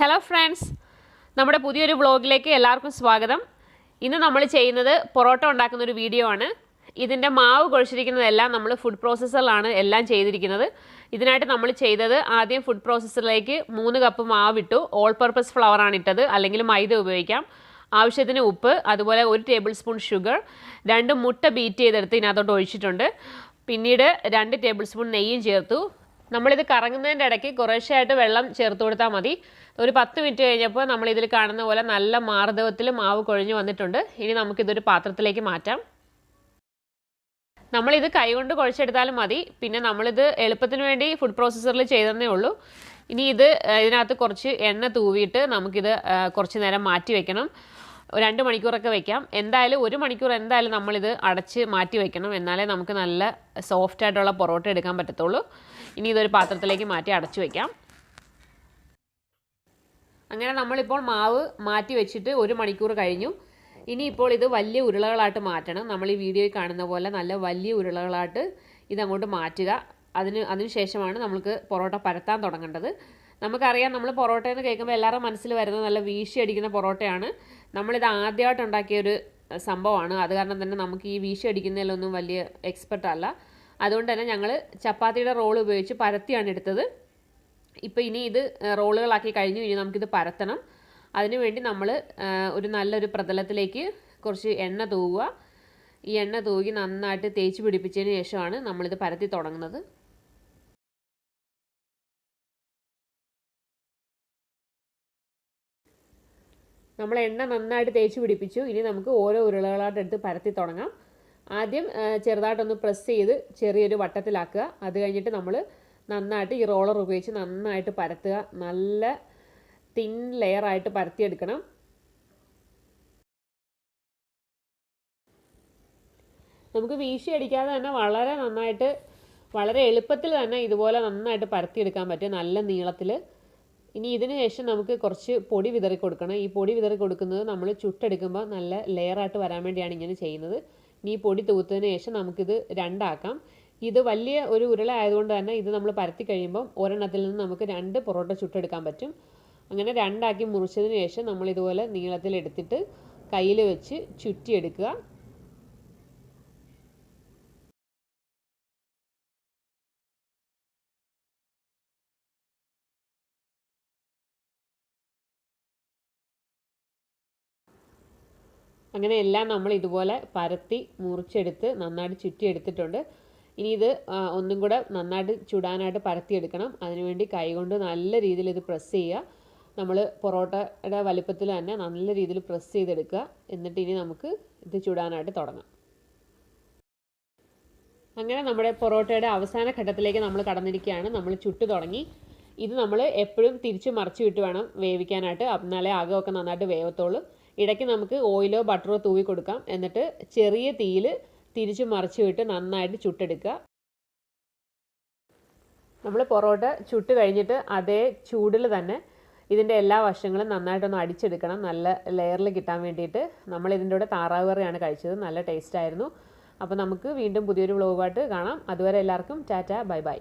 Hello friends നമ്മുടെ പുതിയൊരു വ്ളോഗിലേക്ക് എല്ലാവർക്കും സ്വാഗതം. ഇന്ന് നമ്മൾ ചെയ്യുന്നത് പൊറോട്ട ഉണ്ടാക്കുന്ന ഒരു വീഡിയോ ആണ്. ഇതിന്റെ മാവ് കുഴച്ചിരിക്കുന്നതെല്ലാം നമ്മൾ ഫുഡ് പ്രോസസ്സറിലാണ് എല്ലാം ചെയ്തിരിക്കുന്നത്. ഇതിനായിട്ട് നമ്മൾ ചെയ്തത് ആദ്യം ഫുഡ് പ്രോസസ്സറിലേക്ക് മൂന്ന് കപ്പ് മാവ് ഇട്ടു ഓൾ പർപ്പസ് ഫ്ലവർ ആണ് ഇട്ടത്. അല്ലെങ്കിൽ മൈദ ഉപയോഗിക്കാം. ആവശ്യത്തിന് ഉപ്പ് അതുപോലെ ഒരു ടേബിൾ സ്പൂൺ ഷുഗർ രണ്ട് മുട്ട ബീറ്റ് ചെയ്തെടുത്ത് ഇതിനകത്തോട്ട് ഒഴിച്ചിട്ടുണ്ട്. പിന്നീട് രണ്ട് ടേബിൾ സ്പൂൺ നെയ്യും ചേർത്തു. നമ്മളിത് കറങ്ങുന്നതിന്റെ ഇടയ്ക്ക് കുറേശ്ശെയായിട്ട് വെള്ളം ചേർത്ത് കൊടുത്താൽ മതി. ഒരു പത്ത് മിനിറ്റ് കഴിഞ്ഞപ്പോൾ നമ്മൾ കാണുന്ന പോലെ നല്ല മാർദ്ദവത്തിൽ മാവ് കുഴഞ്ഞു വന്നിട്ടുണ്ട്. ഇനി നമുക്കിതൊരു പാത്രത്തിലേക്ക് മാറ്റാം. നമ്മളിത് കൈകൊണ്ട് കുഴച്ചെടുത്താലും മതി. പിന്നെ നമ്മളിത് എളുപ്പത്തിന് വേണ്ടി ഫുഡ് പ്രോസസ്സറിൽ ചെയ്തതേ ഉള്ളൂ. ഇനി ഇത് ഇതിനകത്ത് കുറച്ച് എണ്ണ തൂവിയിട്ട് നമുക്കിത് കുറച്ച് നേരം മാറ്റി വെക്കണം. രണ്ട് മണിക്കൂറൊക്കെ വെക്കാം. എന്തായാലും ഒരു മണിക്കൂർ എന്തായാലും നമ്മളിത് അടച്ച് മാറ്റി വെക്കണം. എന്നാലേ നമുക്ക് നല്ല സോഫ്റ്റ് ആയിട്ടുള്ള പൊറോട്ട എടുക്കാൻ പറ്റത്തുള്ളൂ. ഇനി ഇതൊരു പാത്രത്തിലേക്ക് മാറ്റി അടച്ചു വെക്കാം. അങ്ങനെ നമ്മളിപ്പോൾ മാവ് മാറ്റി വെച്ചിട്ട് ഒരു മണിക്കൂർ കഴിഞ്ഞു. ഇനിയിപ്പോൾ ഇത് വലിയ ഉരുളകളായിട്ട് മാറ്റണം. നമ്മൾ ഈ വീഡിയോയിൽ കാണുന്ന പോലെ നല്ല വലിയ ഉരുളകളായിട്ട് ഇതങ്ങോട്ട് മാറ്റുക. അതിന് ശേഷമാണ് നമുക്ക് പൊറോട്ട പരത്താൻ തുടങ്ങേണ്ടത്. നമുക്കറിയാം നമ്മൾ പൊറോട്ട എന്ന് കേൾക്കുമ്പോൾ എല്ലാവരുടെ മനസ്സിൽ വരുന്ന നല്ല വീശി അടിക്കുന്ന പൊറോട്ടയാണ്. നമ്മളിത് ആദ്യമായിട്ട് ഉണ്ടാക്കിയ ഒരു സംഭവമാണ്. അത് കാരണം തന്നെ നമുക്ക് ഈ വീശി അടിക്കുന്നതിലൊന്നും വലിയ എക്സ്പെർട്ട് അല്ല. അതുകൊണ്ട് തന്നെ ഞങ്ങൾ ചപ്പാത്തിയുടെ റോൾ ഉപയോഗിച്ച് പരത്തിയാണ് എടുത്തത്. ഇപ്പോൾ ഇനി ഇത് റോളുകളാക്കി കഴിഞ്ഞു. ഇനി നമുക്കിത് പരത്തണം. അതിനുവേണ്ടി നമ്മൾ ഒരു നല്ലൊരു പ്രതലത്തിലേക്ക് കുറച്ച് എണ്ണ തൂവുക. ഈ എണ്ണ തൂകി നന്നായിട്ട് തേച്ച് പിടിപ്പിച്ചതിന് ശേഷമാണ് നമ്മളിത് പരത്തി തുടങ്ങുന്നത്. നമ്മൾ എണ്ണ നന്നായിട്ട് തേച്ച് പിടിപ്പിച്ചു. ഇനി നമുക്ക് ഓരോ ഉരുളകളായിട്ട് എടുത്ത് പരത്തി തുടങ്ങാം. ആദ്യം ചെറുതായിട്ടൊന്ന് പ്രസ് ചെയ്ത് ചെറിയൊരു വട്ടത്തിലാക്കുക. അത് കഴിഞ്ഞിട്ട് നമ്മൾ നന്നായിട്ട് ഈ റോളർ ഉപയോഗിച്ച് നന്നായിട്ട് പരത്തുക. നല്ല തിൻ ലെയറായിട്ട് പരത്തിയെടുക്കണം. നമുക്ക് വീശി അടിക്കാതെ തന്നെ വളരെ നന്നായിട്ട് വളരെ എളുപ്പത്തിൽ തന്നെ ഇതുപോലെ നന്നായിട്ട് പരത്തിയെടുക്കാൻ പറ്റും. നല്ല നീളത്തിൽ ഇനി ഇതിന് ശേഷം നമുക്ക് കുറച്ച് പൊടി വിതറി കൊടുക്കണം. ഈ പൊടി വിതറി കൊടുക്കുന്നത് നമ്മൾ ചുട്ടെടുക്കുമ്പോൾ നല്ല ലെയറായിട്ട് വരാൻ വേണ്ടിയാണ് ഇങ്ങനെ ചെയ്യുന്നത്. ഇനി ഈ പൊടി തൂത്തതിന് ശേഷം നമുക്കിത് രണ്ടാക്കാം. ഇത് വലിയ ഒരു ഉരുള ആയതുകൊണ്ട് തന്നെ ഇത് നമ്മൾ പരത്തി കഴിയുമ്പം ഒരെണ്ണത്തിൽ നിന്ന് നമുക്ക് രണ്ട് പൊറോട്ട ചുട്ടെടുക്കാൻ പറ്റും. അങ്ങനെ രണ്ടാക്കി മുറിച്ചതിന് ശേഷം നമ്മൾ ഇതുപോലെ നീളത്തിൽ എടുത്തിട്ട് കയ്യിൽ വെച്ച് ചുറ്റിയെടുക്കുക. അങ്ങനെ എല്ലാം നമ്മൾ ഇതുപോലെ പരത്തി മുറിച്ചെടുത്ത് നന്നായിട്ട് ചുറ്റിയെടുത്തിട്ടുണ്ട്. ഇനി ഇത് ഒന്നും കൂടെ നന്നായിട്ട് ചുടാനായിട്ട് പരത്തിയെടുക്കണം. അതിനുവേണ്ടി കൈകൊണ്ട് നല്ല രീതിയിൽ ഇത് പ്രസ് ചെയ്യുക. നമ്മൾ പൊറോട്ടയുടെ വലിപ്പത്തിൽ തന്നെ നല്ല രീതിയിൽ പ്രസ് ചെയ്തെടുക്കുക. എന്നിട്ട് ഇനി നമുക്ക് ഇത് ചുടാനായിട്ട് തുടങ്ങാം. അങ്ങനെ നമ്മുടെ പൊറോട്ടയുടെ അവസാന ഘട്ടത്തിലേക്ക് നമ്മൾ കടന്നിരിക്കുകയാണ്. നമ്മൾ ചുട്ടു തുടങ്ങി. ഇത് നമ്മൾ എപ്പോഴും തിരിച്ച് മറിച്ച് വിട്ട് വേണം വേവിക്കാനായിട്ട്. എന്നാലേ അകമൊക്കെ നന്നായിട്ട് വേവത്തുള്ളൂ. ഇടയ്ക്ക് നമുക്ക് ഓയിലോ ബട്ടറോ തൂവി കൊടുക്കാം. എന്നിട്ട് ചെറിയ തീയിൽ തിരിച്ചു മറിച്ച് വിട്ട് നന്നായിട്ട് ചുട്ടെടുക്കുക. നമ്മൾ പൊറോട്ട ചുട്ട് കഴിഞ്ഞിട്ട് അതേ ചൂടിൽ തന്നെ ഇതിന്റെ എല്ലാ വശങ്ങളും നന്നായിട്ടൊന്ന് അടിച്ചെടുക്കണം. നല്ല ലെയറിൽ കിട്ടാൻ വേണ്ടിയിട്ട് നമ്മൾ ഇതിന്റെ കൂടെ താറാവ് കറിയാണ് കഴിച്ചത്. നല്ല ടേസ്റ്റ് ആയിരുന്നു. അപ്പോൾ നമുക്ക് വീണ്ടും പുതിയൊരു വ്ലോഗായിട്ട് കാണാം. അതുവരെ എല്ലാവർക്കും ടാറ്റ ബൈ ബൈ.